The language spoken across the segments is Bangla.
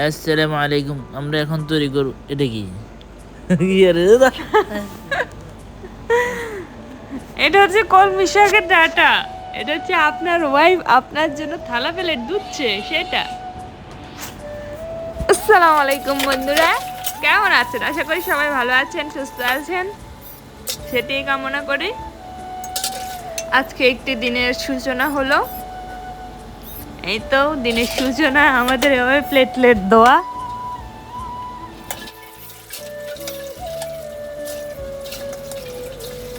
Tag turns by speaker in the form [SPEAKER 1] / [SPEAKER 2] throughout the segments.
[SPEAKER 1] আসসালামু আলাইকুম আমরা এখন তৈরি করব এটা কি? আরে দাদা।
[SPEAKER 2] এটা হচ্ছে কলমি শাকের ডাটা। এটা হচ্ছে আপনার ওয়াইফ আপনার জন্য থালা প্লেট দুধছে সেটা। আসসালামু আলাইকুম বন্ধুরা কেমন আছেন? আশা করি সবাই ভালো আছেন সুস্থ আছেন। সেটি কামনা করি। আজকে একটি দিনের সূচনা হলো। এই তো দিনের সূচনা, আমাদের এভাবে প্লেটলেট দেওয়া।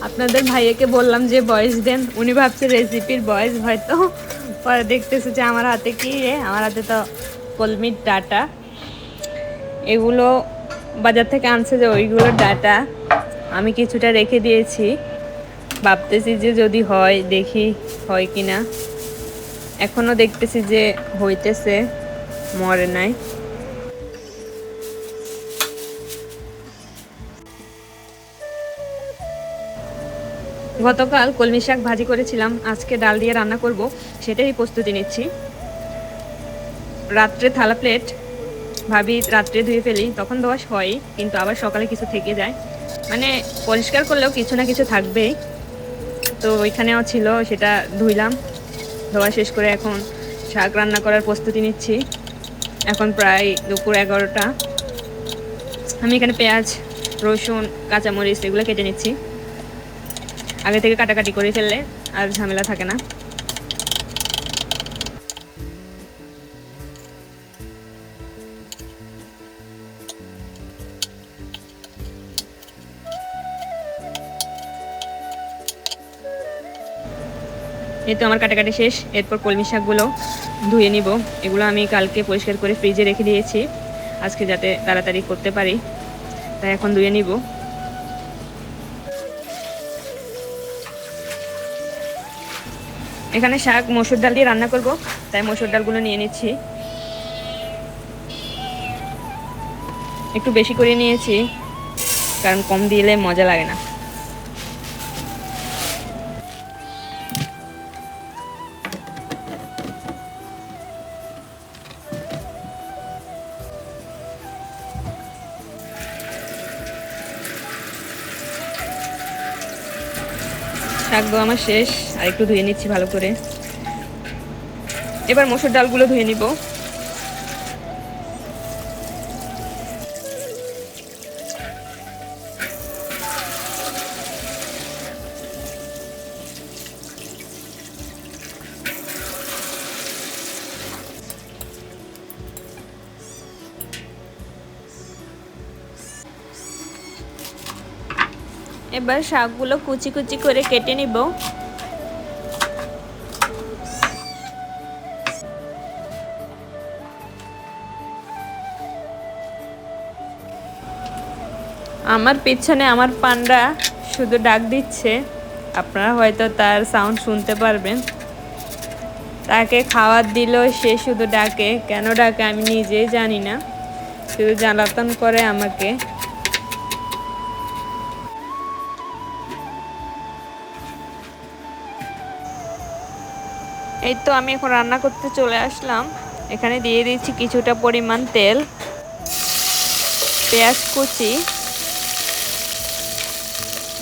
[SPEAKER 2] আপনাদের ভাইয়াকে বললাম যে বয়স দেন, উনি ভাবছে রেসিপির বয়স হয়তো। পরে দেখতেছে যে আমার হাতে কি রে? আমার হাতে তো কলমির ডাটা। এগুলো বাজার থেকে আনছে যে ওইগুলো ডাটা। আমি কিছুটা রেখে দিয়েছি। ভাবতেছি যে যদি হয়, দেখি হয় কি না এখনও দেখতেছি যে হইতেছে, মরে নাই। গতকাল কলমি শাক ভাজি করেছিলাম, আজকে ডাল দিয়ে রান্না করব সেটাই প্রস্তুতি নিচ্ছি। রাত্রে থালা প্লেট, ভাবি রাত্রে ধুয়ে ফেলি, তখন দোয়াশ হয়, কিন্তু আবার সকালে কিছু থেকে যায়। মানে পরিষ্কার করলেও কিছু না কিছু থাকবেই। তো ওইখানেও ছিল, সেটা ধুইলাম। ধোয়া শেষ করে এখন শাক রান্না করার প্রস্তুতি নিচ্ছি। এখন প্রায় দুপুর এগারোটা। আমি এখানে পেঁয়াজ, রসুন, কাঁচামরিচ এগুলো কেটে নিচ্ছি। আগে থেকে কাটাকাটি করে ফেললে আর ঝামেলা থাকে না। এই তো আমার কাটাকাটি শেষ। এরপর কলমি শাকগুলো ধুয়ে নিব। এগুলো আমি কালকে পরিষ্কার করে ফ্রিজে রেখে দিয়েছি। আজকে যাতে তাড়াতাড়ি করতে পারি। তাই এখন ধুয়ে নিব। এখানে শাক, মসুর ডাল দিয়ে রান্না করব। তাই মসুর ডালগুলো নিয়ে নিচ্ছি। একটু বেশি করে নিয়েছি। কারণ কম দিলে মজা লাগে না। শাক আমার শেষ আর একটু ধুয়ে নিচ্ছি ভালো করে। এবার মসুর ডালগুলো ধুয়ে নিব। এবার শাকগুলো কুচি কুচি করে কেটে নিব। আমার পিছনে আমার পান্ডা শুধু ডাক দিচ্ছে। আপনারা হয়তো তার সাউন্ড শুনতে পারবেন। তাকে খাবার দিলেও সে শুধু ডাকে। কেন ডাকে আমি নিজেই জানি না। শুধু জ্বালাতন করে আমাকে। এই তো আমি এখন রান্না করতে চলে আসলাম। এখানে দিয়ে দিচ্ছি কিছুটা পরিমাণ তেল, পেঁয়াজ কুচি,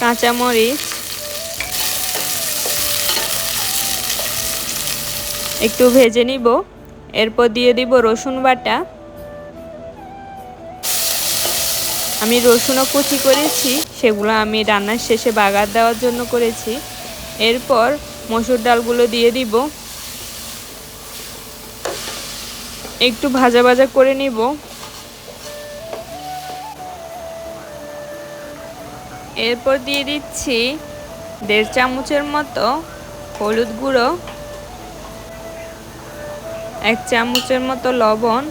[SPEAKER 2] কাঁচামরিচ, একটু ভেজে নিব, এরপর দিয়ে দিব রসুন বাটা। আমি রসুনও কুচি করেছি, সেগুলো আমি রান্নার শেষে বাগার দেওয়ার জন্য করেছি। এরপর মসুর ডালগুলো দিয়ে দিব। একটু ভাজা ভাজা করে নিব। এরপর দিয়ে দিচ্ছি দেড় চামচের মতো হলুদ গুঁড়ো, এক চামচের মতো লবণ।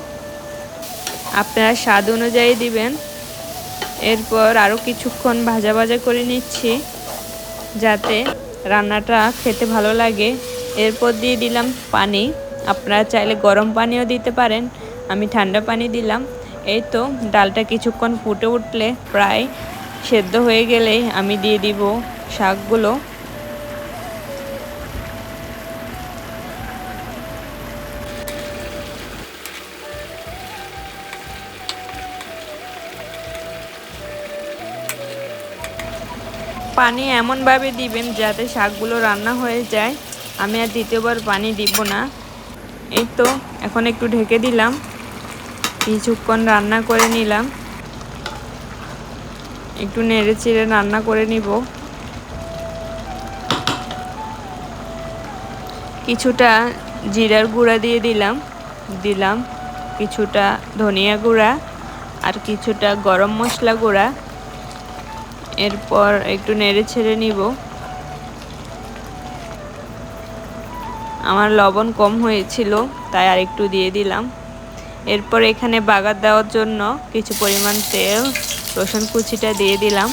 [SPEAKER 2] আপনারা স্বাদ অনুযায়ী দিবেন। এরপর আরও কিছুক্ষণ ভাজা ভাজা করে নিচ্ছি যাতে রান্নাটা খেতে ভালো লাগে। এরপর দিয়ে দিলাম পানি। আপনারা চাইলে গরম পানিও দিতে পারেন। আমি ঠান্ডা পানি দিলাম। এই তো ডালটা কিছুক্ষণ ফুটে উঠলে প্রায় সেদ্ধ হয়ে গেলেই আমি দিয়ে দিব শাকগুলো। পানি এমনভাবে দিবেন যাতে শাকগুলো রান্না হয়ে যায়। আমি আর দ্বিতীয়বার পানি দিব না। এই তো, এখন একটু ঢেকে দিলাম। কিছুক্ষণ রান্না করে নিলাম। একটু নেড়ে চেড়ে রান্না করে নিব। কিছুটা জিরার গুঁড়া দিয়ে দিলাম। দিলাম কিছুটা ধনিয়া গুঁড়া আর কিছুটা গরম মশলা গুঁড়া। এরপর একটু নেড়ে ছেড়ে নিব। আমার লবণ কম হয়েছিল, তাই আর একটু দিয়ে দিলাম। এরপর এখানে বাগার দেওয়ার জন্য কিছু পরিমাণ তেল, রসুন কুচিটা দিয়ে দিলাম।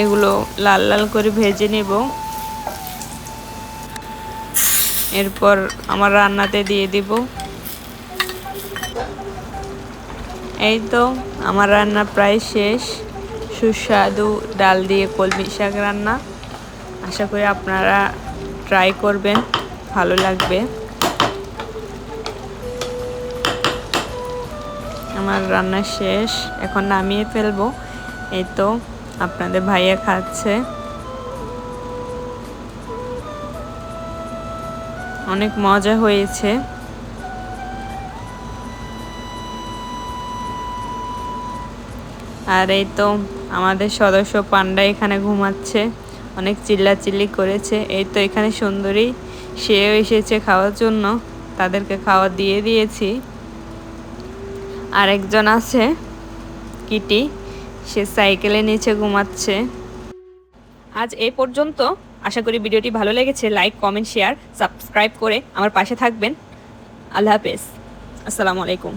[SPEAKER 2] এগুলো লাল লাল করে ভেজে নেব। এরপর আমার রান্নাতে দিয়ে দিব। এই তো আমার রান্না প্রায় শেষ। সুস্বাদু ডাল দিয়ে কলমি শাক রান্না। আশা করি আপনারা ট্রাই করবেন ভালো লাগবে। আমার রান্না শেষ, এখন নামিয়ে ফেলব। এই তো, আপনাদের ভাইয়া খাচ্ছে। অনেক মজা হয়েছে। আর এই তো, আমাদের সদস্য পান্ডা এখানে ঘুমাচ্ছে। অনেক চিল্লাচিল্লি করেছে। এই তো এখানে সুন্দরী, সেও এসেছে খাওয়ার জন্য। তাদেরকে খাওয়া দিয়ে দিয়েছি। আরেকজন আছে, কিটি, সে সাইকেলে নিচে ঘুমাচ্ছে। আজ এই পর্যন্ত। আশা করি ভিডিওটি ভালো লেগেছে। লাইক, কমেন্ট, শেয়ার, সাবস্ক্রাইব করে আমার পাশে থাকবেন। আল্লাহ হাফেজ। আসসালামু আলাইকুম।